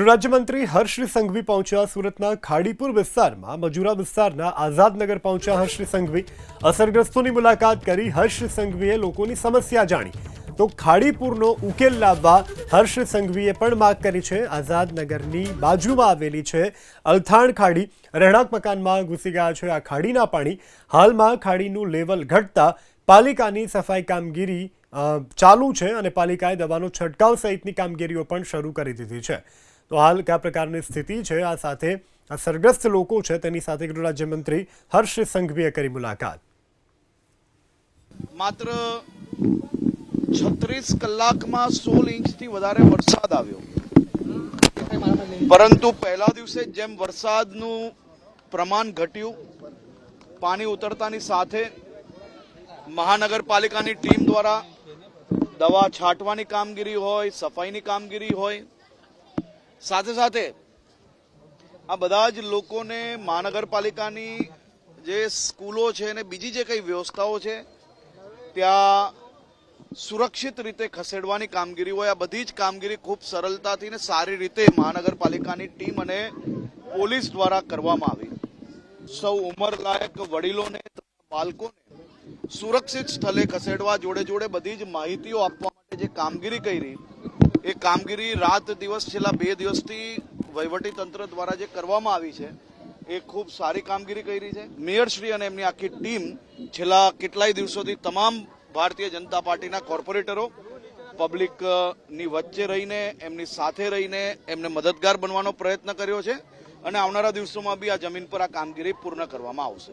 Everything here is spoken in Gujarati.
ગૃહરાજ્યમંત્રી હર્ષ સંઘવી પહોંચ્યા સુરતના ખાડીપુર વિસ્તારમાં. મજુરા વિસ્તારના આઝાદનગર પહોંચ્યા હર્ષ સંઘવી. અસરગ્રસ્તોની મુલાકાત કરી હર્ષ સંઘવીએ લોકોની સમસ્યા જાણી. તો ખાડીપુરનો ઉકેલ લાવવા હર્ષ સંઘવીએ પણ માગ કરી છે. આઝાદનગરની બાજુમાં આવેલી છે અલથાણ ખાડી. રહેણાંક મકાનમાં ઘૂસી ગયા છે આ ખાડીના પાણી. હાલમાં ખાડીનું લેવલ ઘટતા પાલિકાની સફાઈ કામગીરી ચાલુ છે અને પાલિકાએ દવાનો છંટકાવ સહિતની કામગીરીઓ પણ શરૂ કરી દીધી છે. તો હાલ કયા પ્રકારની સ્થિતિ છે? આ સાથે આ સરગ્રસ્ત લોકો છે, તેની સાથે ગૃહ રાજ્યમંત્રી હર્ષ સંઘવીએ કરી મુલાકાત. માત્ર છત્રીસ કલાકમાં સોળ ઇંચથી વધારે વરસાદ આવ્યો. પરંતુ પહેલા દિવસે જેમ વરસાદનું પ્રમાણ ઘટ્યું, પાણી ઉતરતાની સાથે મહાનગરપાલિકાની ટીમ દ્વારા દવા છાંટવાની કામગીરી હોય, સફાઈની કામગીરી હોય સાથે સાથે આ બધા જ લોકોને મહાનગરપાલિકાની જે સ્કૂલો છે અને બીજી જે કઈ વ્યવસ્થાઓ છે, ત્યાં સુરક્ષિત રીતે ખસેડવાની કામગીરી હોય, આ બધી જ કામગીરી ખૂબ સરળતાથી ને સારી રીતે મહાનગરપાલિકાની ટીમ અને પોલીસ દ્વારા કરવામાં આવી. સૌ ઉંમરલાયક વડીલોને બાળકોને સુરક્ષિત સ્થળે ખસેડવા જોડે જોડે બધી જ માહિતીઓ આપવા માટે જે કામગીરી કરી એ કામગીરી રાત દિવસ, છેલ્લા બે દિવસથી વહીવટી તંત્ર દ્વારા જે કરવામાં આવી છે, એ ખૂબ સારી કામગીરી કરી છે. મેયરશ્રી અને એમની આખી ટીમ છેલ્લા કેટલાય દિવસોથી તમામ ભારતીય જનતા પાર્ટીના કોર્પોરેટરો, પબ્લિકની વચ્ચે રહીને, એમની સાથે રહીને એમને મદદગાર બનવાનો પ્રયત્ન કર્યો છે અને આવનારા દિવસોમાં બી આ જમીન પર આ કામગીરી પૂર્ણ કરવામાં આવશે.